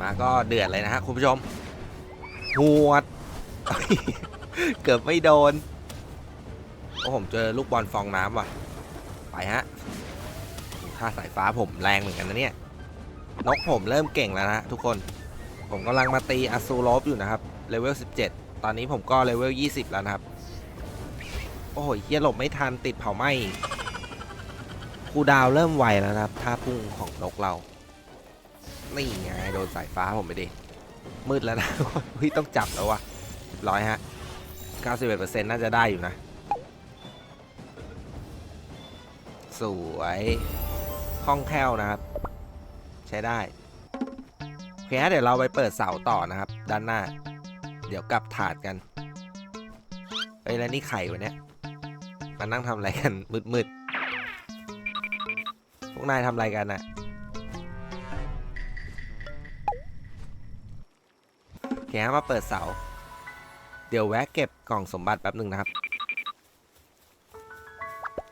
มาก็เดือดเลยนะฮะคุณผู้ชมหวด เกือบไม่โดนโอ้ผมเจอลูกบอลฟองน้ำว่ะ ไปฮะถ้าสายฟ้าผมแรงเหมือนกันนะเนี่ย นกผมเริ่มเก่งแล้วนะทุกคน ผมกำลังมาตีอ s ซูโลฟอยู่นะครับ เลเวล 17 ตอนนี้ผมก็เลเวล 20 แล้วนะครับ โอ้โหเฮียหลบไม่ทันติดเผาไหม้คูดาวเริ่มไวแล้วนะครับ ท่าพุ่งของนกเรา นี่ไงโดนสายฟ้าผมไปดิ มืดแล้วนะเฮ้ยต้องจับแล้ววะร้อยฮะ 91%น่าจะได้อยู่นะ สวยคล่องแคล่วนะครับ ใช้ได้ โอเคฮะเดี๋ยวเราไปเปิดเสาต่อนะครับ ด้านหน้า เดี๋ยวกลับถาดกันเฮ้ยแล้วนี่ไข่วะเนี่ยมานั่งทำอะไรกันมืดๆพวกนายทำอะไรกันน่ะ อเคฮะมาเปิดเสา เดี๋ยวแวะเก็บกล่องสมบัติแป๊บหนึ่งนะครับ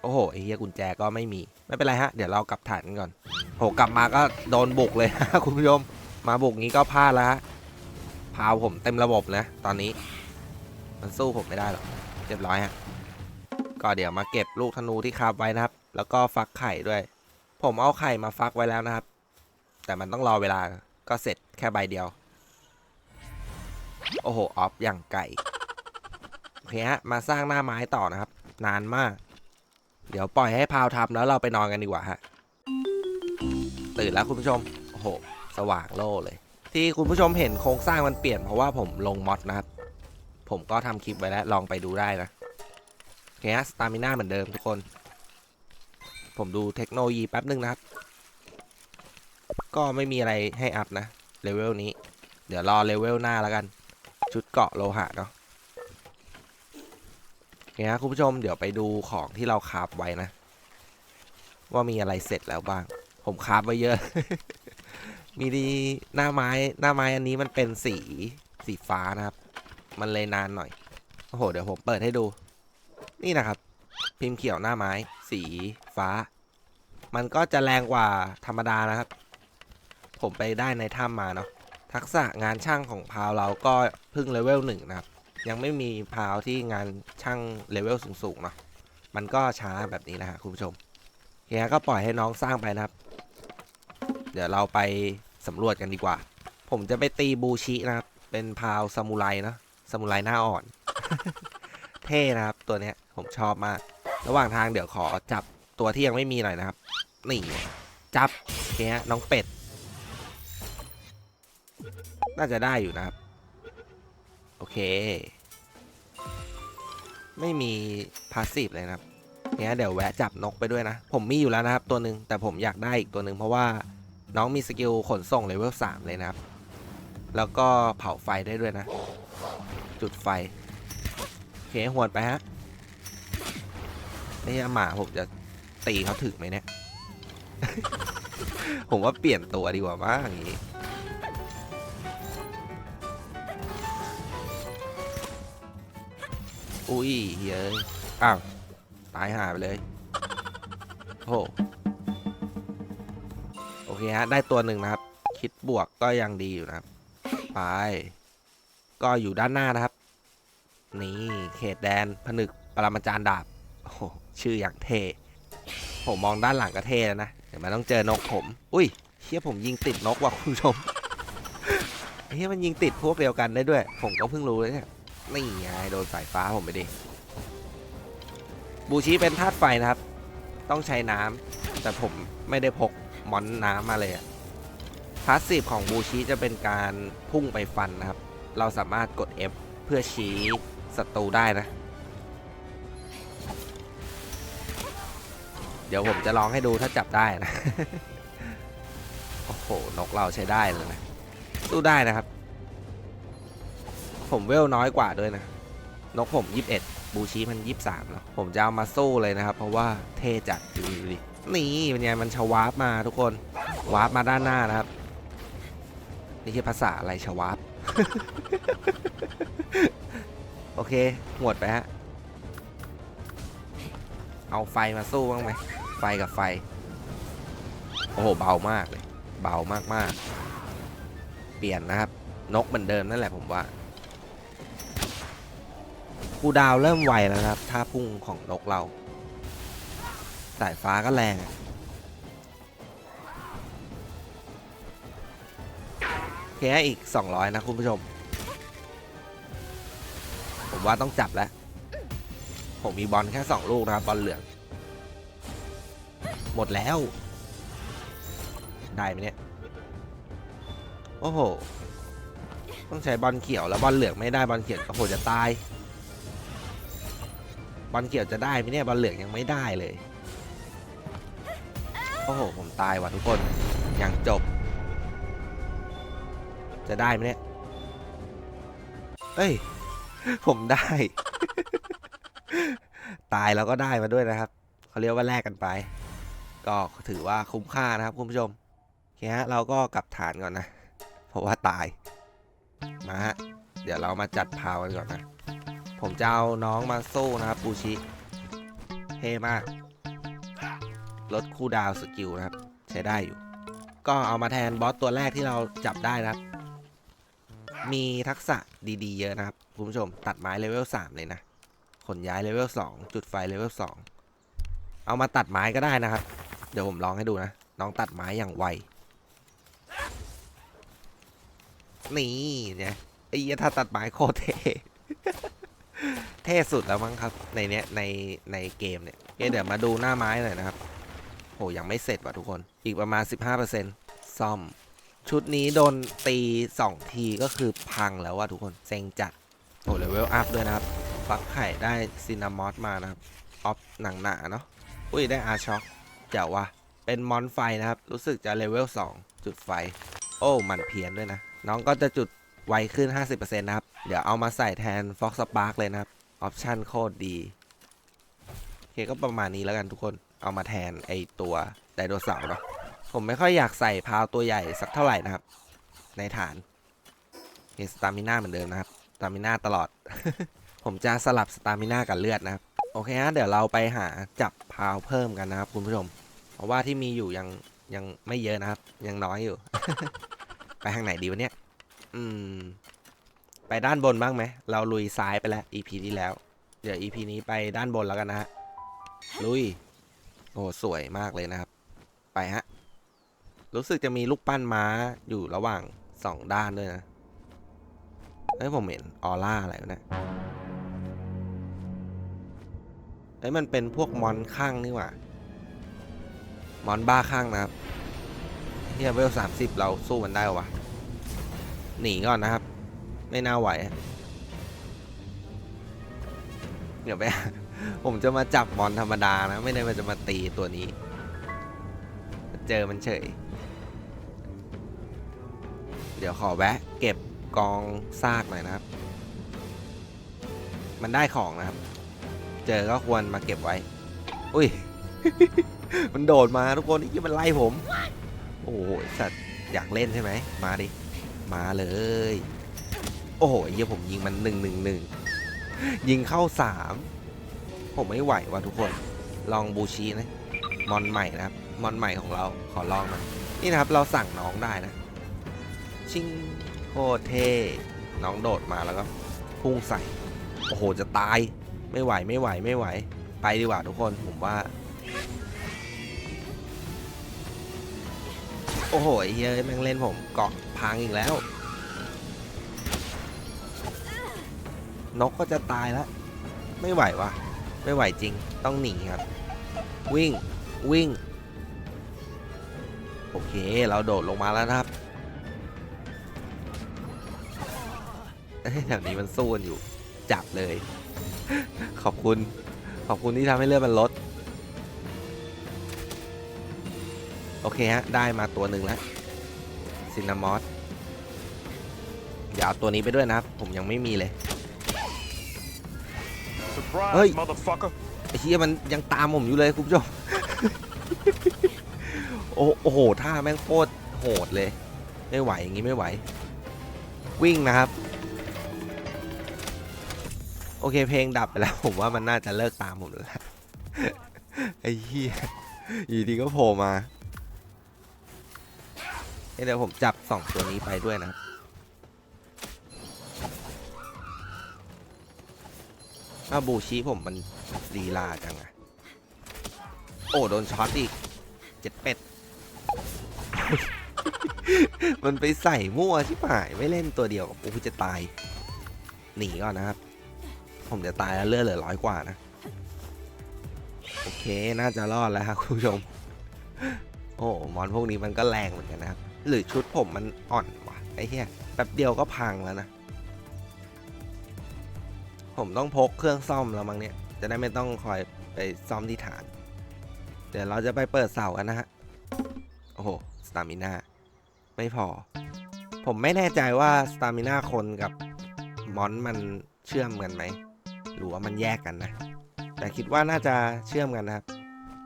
โอ้โหไอ้เหี้ยกุญแจก็ไม่มี ไม่เป็นไรฮะ เดี๋ยวเรากลับฐานกันก่อนโหกลับมาก็โดนบุกเลย คุณผู้ชม มาบุกงี้ก็พลาดแล้วฮะ พาวผมเต็มระบบนะตอนนี้ มันสู้ผมไม่ได้หรอกเรียบร้อยฮะ ก็เดี๋ยวมาเก็บลูกธนูที่คาบไว้นะครับ แล้วก็ฟักไข่ด้วย ผมเอาไข่มาฟักไว้แล้วนะครับ แต่มันต้องรอเวลา ก็เสร็จแค่ใบเดียว โอ้โห ออฟอย่างไก่โอเคฮะ มาสร้างหน้าไม้ต่อนะครับ นานมาก เดี๋ยวปล่อยให้พาวทำแล้วเราไปนอนกันดีกว่าฮะ ตื่นแล้วคุณผู้ชม โอ้โห สว่างโล่เลย ที่คุณผู้ชมเห็นโครงสร้างมันเปลี่ยนเพราะว่าผมลงมอดนะครับ ผมก็ทำคลิปไว้แล้วลองไปดูได้นะโอเคฮะ สตามิน่าเหมือนเดิมทุกคน ผมดูเทคโนโลยีแป๊บนึงนะครับ ก็ไม่มีอะไรให้อัพนะเลเวลนี้ เดี๋ยวรอเลเวลหน้าแล้วกัน ชุดเกาะโลหะเนาะโอเคฮะคุณผู้ชมเดี๋ยวไปดูของที่เราคาฟไว้นะ ว่ามีอะไรเสร็จแล้วบ้าง ผมคาฟไว้เยอะ มีดีหน้าไม้หน้าไม้อันนี้มันเป็นสีสีฟ้านะครับ มันเลยนานหน่อยโอ้โหเดี๋ยวผมเปิดให้ดู นี่นะครับ พิมพ์เขียวหน้าไม้ สีฟ้า มันก็จะแรงกว่าธรรมดานะครับ ผมไปได้ในถ้ำมาเนาะ ทักษะงานช่างของพาวเราก็เพิ่งเลเวลหนึ่งนะครับ ยังไม่มีพาวที่งานช่างเลเวลสูงๆเนาะมันก็ช้าแบบนี้นะฮะคุณผู้ชมเฮียก็ปล่อยให้น้องสร้างไปนะครับ เดี๋ยวเราไปสำรวจกันดีกว่า ผมจะไปตีบูชินะครับ เป็นพาวซามูไรนะซามูไรหน้าอ่อน เท่นะครับตัวเนี้ยผมชอบมาก ระหว่างทางเดี๋ยวขอจับตัวที่ยังไม่มีหน่อยนะครับ นี่ จับเฮียน้องเป็ด น่าจะได้อยู่นะครับ โอเค ไม่มีพาสซีฟเลยนะครับเนี่ยเดี๋ยวแวะจับนกไปด้วยนะ ผมมีอยู่แล้วนะครับ ตัวหนึ่งแต่ผมอยากได้อีกตัวหนึ่งเพราะว่าน้องมีสกิลขนส่งเลเวล3เลยนะครับ แล้วก็เผาไฟได้ด้วยนะ จุดไฟโอเคหวนไปฮะนี่หมาผมจะตีเขาถึงไหมเนี่ย ผมว่าเปลี่ยนตัวดีกว่ามั้งอย่างนี้ อุ้ยเฮ้ยอ้าวตายหาไปเลยโอ้โหโอเคฮะ ได้ตัวหนึ่งนะครับ คิดบวกก็ยังดีอยู่นะครับ ไป ก็อยู่ด้านหน้านะครับ นี่เขตแดนผนึกปรมาจารย์ดาบ โอ้โห ชื่ออย่างเท่ผมมองด้านหลังก็เท่แล้วนะ เดี๋ยวมันต้องเจอนกผม อุ้ยเชี่ยผมยิงติดนกว่ะคุณผู้ชมเฮ้ยมันยิงติดพวกเดียวกันได้ด้วย ผมก็เพิ่งรู้เลยเนี่ย นี่ไงโดนสายฟ้าผมไปดิ บูชีเป็นธาตุไฟนะครับ ต้องใช้น้ำแต่ผมไม่ได้พกมอนน้ำมาเลยอะพาสซีฟของบูชีจะเป็นการพุ่งไปฟันนะครับ เราสามารถกด F เพื่อชี้ศัตรูได้นะ เดี๋ยวผมจะลองให้ดูถ้าจับได้นะ โอ้โห นกเราใช้ได้เลยนะ สู้ได้นะครับ ผมเวลน้อยกว่าด้วยนะ นกผม 21 บูชีมัน 23แล้วผมจะเอามาสู้เลยนะครับ เพราะว่าเท่จัดดูดินี่เป็นไงมันชวาร์ปมาทุกคนวาร์ปมาด้านหน้านะครับ นี่คือภาษาอะไรชวาร์ปโอเคหมดไปฮะ เอาไฟมาสู้บ้างไหม ไฟกับไฟ โอ้โห เบามากเลย เบามากๆ เปปลี่ยนนะครับ นกเหมือนเดิมนั่นแหละผมว่า คูดาวเริ่มไวแล้วครับถ้าพุ่งของนกเราสายฟ้าก็แรงแค่อีก 200 นะคุณผู้ชม ผมว่าต้องจับแล้ว ผมมีบอลแค่ 2 ลูกนะครับ บอลเหลือง หมดแล้ว ได้ไหมเนี่ย โอ้โห ต้องใช้บอลเขียวแล้วบอลเหลืองไม่ได้บอลเขียวโอ้โหจะตาย บอลเขียวจะได้ไหมเนี่ยบอลเหลืองยังไม่ได้เลยโอ้โหผมตายว่ะทุกคนอย่างจบ จะได้ไหมเนี่ยเอ้ย ผมได้ ตายแล้วก็ได้มาด้วยนะครับเขาเรียกว่าแลกกันไป ก็ถือว่าคุ้มค่านะครับคุณผู้ชมโอเคฮะเราก็กลับฐานก่อนนะ เพราะว่าตาย มาฮะ เดี๋ยวเรามาจัดพาวกันก่อนนะ ผมจะเอาน้องมาสู้นะครับบูชิ เท่มาก ลดคูลดาวสกิลนะครับ ใช้ได้อยู่ ก็เอามาแทนบอสตัวแรกที่เราจับได้นะครับ มีทักษะดีๆ เยอะนะครับ คุณผู้ชม ตัดไม้เลเวล3เลยนะ ขนย้ายเลเวล2จุดไฟเลเวล2เอามาตัดไม้ก็ได้นะครับ เดี๋ยวผมลองให้ดูนะ น้องตัดไม้อย่างไว นี่เนี่ยไอ้ยถ้าตัดไม้โคตรเท่ เท่สุดแล้วมั้งครับ ในเนี้ยในในเกมเนี่ยเเดี๋ยวมาดูหน้าไม้หน่อยนะครับโหยังไม่เสร็จว่ะทุกคน อีกประมาณ 15%ซ่อม ชุดนี้โดนตี 2 ทีก็คือพังแล้วว่ะทุกคน เซ็งจัดโอ้เลเวลอัพด้วยนะครับปักไข่ได้ซินนามอสมานะครับ ออฟหนังหนาเนาะอุ้ยได้อาช็อคเจ๋วว่ะเป็นมอนไฟนะครับ รู้สึกจะเลเวล2จุดไฟ โอ้ มันเพี้ยนด้วยนะ น้องก็จะจุดไวขึ้น 50%นะครับ เดี๋ยวเอามาใส่แทน Fox Spark เลยนะครับ ออปชันโคตรดีโอเคก็ประมาณนี้แล้วกันทุกคนเอามาแทนไอตัวไดโนเสาร์เนาะผมไม่ค่อยอยากใส่พาวตัวใหญ่สักเท่าไหร่นะครับ ในฐานเห็นสตามิน่าเหมือนเดิมนะครับสตามิน่าตลอด ผมจะสลับสตามิน่ากับเลือดนะครับ โอเคฮะเดี๋ยวเราไปหาจับพาวเพิ่มกันนะครับคุณผู้ชม เพราะว่าที่มีอยู่ยังยังไม่เยอะนะครับ ยังน้อยอยู่ ไปทางไหนดีวะเนี่ย อืม ด้านบนบ้างไหม เราลุยซ้ายไปแล้ว EP ที่แล้ว เดี๋ยว EP นี้ไปด้านบนแล้วกันนะฮะ ลุย โอ้สวยมากเลยนะครับ ไปฮะ รู้สึกจะมีลูกปั้นม้าอยู่ระหว่างสองด้านด้วยนะ เอ้ยผมเห็นออร่าอะไรวะเนี่ยเอ้ยมันเป็นพวกมอนข้างนี่หว่ามอนบ้าข้างนะครับเฮียเวลสามสิบเราสู้มันได้วะหนีก่อนนะครับ ไม่น่าไหว เดี๋ยวไป ผมจะมาจับมอนธรรมดานะ ไม่ได้มันจะมาตีตัวนี้ เจอมันเฉย เดี๋ยวขอแวะ เก็บกองซากหน่อยนะครับ มันได้ของนะครับ เจอก็ควรมาเก็บไว้ อุ้ย มันโดดมาทุกคนนี่มันไล่ผม โอ้โหสัตว์อยากเล่นใช่ไหม มาดิ มาเลย โอ้โหไอ้เหี้ยผมยิงมันหนึ่งหนึ่งหนึ่งยิงเข้าสามผมไม่ไหวว่ะทุกคน ลองบูชีนะ มอนใหม่นะครับ มอนใหม่ของเราขอลองหน่อยนี่นะครับเราสั่งน้องได้นะ ชิงโคเทน้องโดดมาแล้วก็พุ่งใส่ โอ้โหจะตาย ไม่ไหวไม่ไหวไม่ไหว ไปดีกว่าทุกคนผมว่า โอ้โหเฮ้ยแม่งเล่นผมเกาะพังอีกแล้ว นกก็จะตายแล้ว ไม่ไหววะไม่ไหวจริงต้องหนีครับ วิ่งวิ่ง โอเคเราโดดลงมาแล้วนะครับเอ้แถวนี้มันสู้กันอยู่ จับเลย ขอบคุณ ขอบคุณที่ทำให้เลือดมันลด โอเคฮะ ได้มาตัวหนึ่งแล้วซินนามอสเดี๋ยวเอาตัวนี้ไปด้วยนะครับ ผมยังไม่มีเลย Surprise, Hey. motherfucker. ไอ้เหี้ยมันยังตามผมอยู่เลยคุณผู้ชมโอ้โอ้โหท่าแม่งโคตรโหดเลย ไม่ไหวอย่างงี้ไม่ไหว วิ่งนะครับ โอเคเพลงดับไปแล้ว ผมว่ามันน่าจะเลิกตามผมแล้วไอ้เหี้ยอยู่ดีก็โผล่มาเดี๋ยวผมจับสองตัวนี้ไปด้วยนะครับ ถ้าบูชิผมมันลีลาจังอะโอ้โดนช็อตอีกเจ็ดเป็ด มันไปใส่มั่วชิบหายไม่เล่นตัวเดียวกับโอ้จะตาย หนีก่อนนะครับ ผมจะตายแล้วเลือดเหลือร้อยกว่านะ โอเคน่าจะรอดแล้วครับคุณผู้ชม โอ้มอนพวกนี้มันก็แรงเหมือนกันนะครับ หรือชุดผมมันอ่อนวะไอ้เหี้ยแป๊บเดียวก็พังแล้วนะ ผมต้องพกเครื่องซ่อมแล้วมั้งเนี่ย จะได้ไม่ต้องคอยไปซ่อมที่ฐาน เดี๋ยวเราจะไปเปิดเสากันนะฮะ โอ้โห สตามิน่าไม่พอ ผมไม่แน่ใจว่าสตามิน่าคนกับมอนมันเชื่อมกันไหม หรือว่ามันแยกกันนะ แต่คิดว่าน่าจะเชื่อมกันนะครับ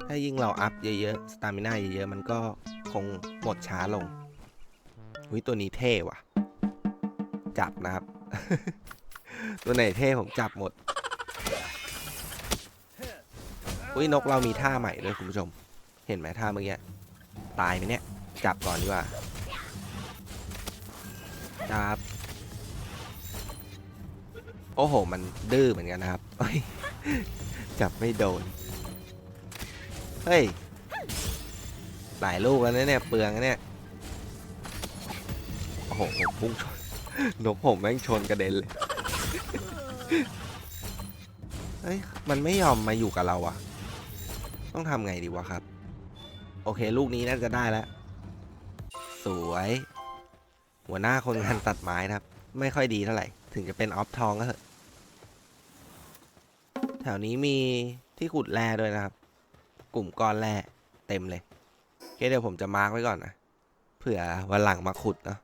ถ้ายิ่งเราอัพเยอะๆ สตามิน่าเยอะๆ มันก็คงหมดช้าลงอุ้ยตัวนี้เท่ว่ะ จับนะครับ ตัวไหนเท่ผมจับหมด อุ้ยนกเรามีท่าใหม่ด้วยคุณผู้ชม เห็นไหมท่าเมื่อกี้ ตายไหมเนี่ย จับก่อนดีกว่า จับ โอ้โห มันดื้อเหมือนกันนะครับ จับไม่โดน เฮ้ย หลายลูกแล้วนะเนี่ย เปลืองเนี่ย โอ้โหผมพุ่งชนนกผมแม่งชนกระเด็นเลย เฮ้ย มันไม่ยอมมาอยู่กับเราอะต้องทำไงดีวะครับ โอเค ลูกนี้น่าจะได้แล้ว สวย หัวหน้าคนงานตัดไม้นะครับ ไม่ค่อยดีเท่าไหร่ ถึงจะเป็นออฟทองก็เถอะ แถวนี้มีที่ขุดแร่ด้วยนะครับ กลุ่มก้อนแร่เต็มเลยเคเดี๋ยวผมจะมาร์กไว้ก่อนนะ เผื่อวันหลังมาขุดเนาะ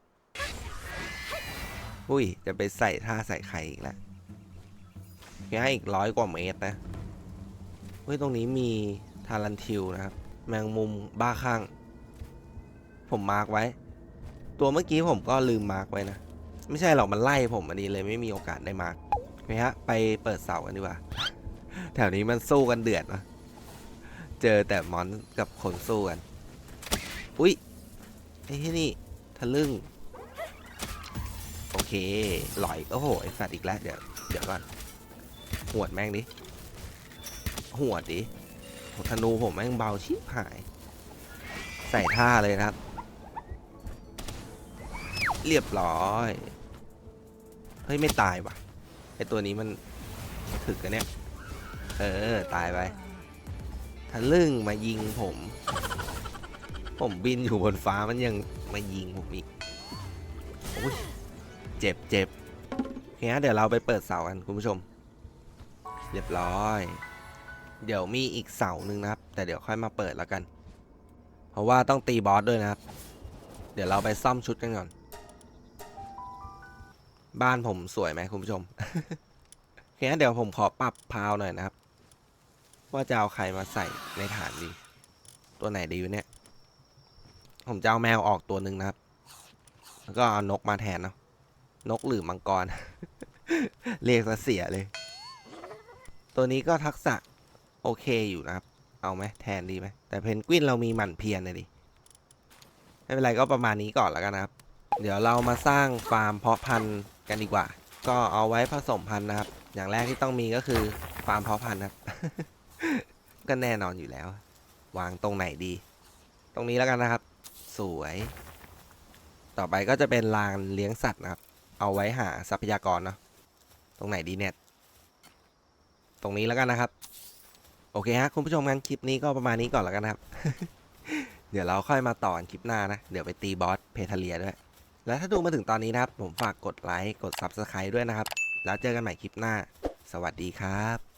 อุ้ย จะไปใส่ท่าใส่ไข่อีกแล้ว ค่อีกร้อยกว่าเมตรนะ เฮ้ย ตรงนี้มีทารันทิวนะครับ แมงมุมบ้าคลั่งผมมาร์กไว้ ตัวเมื่อกี้ผมก็ลืมมาร์กไว้นะ ไม่ใช่หรอกมันไล่ผมอันนี้เลยไม่มีโอกาสได้มาร์กโอเคฮะ ไปเปิดเสากันดีกว่า แถวนี้มันสู้กันเดือดนะเจอแต่มอนกับคนสู้กัน อุ๊ยไอ้ที่นี่ทะลึ่ง โอเคหลอย โอ้โห ไอสัตว์อีกแล้ว เดี๋ยว เดี๋ยวก่อน หวดแม่งดิหวดดิธนูผมแม่งเบาชิบหาย ใส่ท่าเลยนะครับ เรียบร้อย เฮ้ย ไม่ตายว่ะไอตัวนี้มันถึกกันเนี่ย เออ ตายไปทะลึ่งมายิงผม ผมบินอยู่บนฟ้ามันยังมายิงผมอีกโอ้ยเจ็บเจ็บโอเคฮะเดี๋ยวเราไปเปิดเสากันคุณผู้ชม เรียบร้อย เดี๋ยวมีอีกเสาหนึ่งนะครับ แต่เดี๋ยวค่อยมาเปิดแล้วกัน เพราะว่าต้องตีบอสด้วยนะครับ เดี๋ยวเราไปซ่อมชุดกันก่อน บ้านผมสวยไหมคุณผู้ชมโอเคงั้นเดี๋ยวผมขอปรับพาวหน่อยนะครับ ว่าจะเอาใครมาใส่ในฐานดี ตัวไหนดีวะเนี่ย ผมจะเอาแมวออกตัวหนึ่งนะครับ แล้วก็เอานกมาแทนเนาะนกหรือมังกร เรียกซะเสียเลย ตัวนี้ก็ทักษะ โอเคอยู่นะครับ เอาไหมแทนดีไหม แต่เพนกวินเรามีหมันเพียรเลยดิไม่เป็นไรก็ประมาณนี้ก่อนแล้วกันนะครับ เดี๋ยวเรามาสร้างฟาร์มเพาะพันธุ์กันดีกว่า ก็เอาไว้ผสมพันธุ์นะครับ อย่างแรกที่ต้องมีก็คือฟาร์มเพาะพันธุ์นะครับก็แน่นอนอยู่แล้ว วางตรงไหนดี ตรงนี้แล้วกันนะครับ สวย ต่อไปก็จะเป็นลานเลี้ยงสัตว์นะครับ เอาไว้หาทรัพยากรเนาะตรงไหนดีเนี่ย ตรงนี้แล้วกันนะครับ โอเคฮะคุณผู้ชมงั้นคลิปนี้ก็ประมาณนี้ก่อนแล้วกันนะครับ เดี๋ยวเราค่อยมาต่อกันคลิปหน้านะ เดี๋ยวไปตีบอสเพทาเลียด้วย แล้วถ้าดูมาถึงตอนนี้นะครับ ผมฝากกดไลค์กด Subscribe ด้วยนะครับ แล้วเจอกันใหม่คลิปหน้า สวัสดีครับ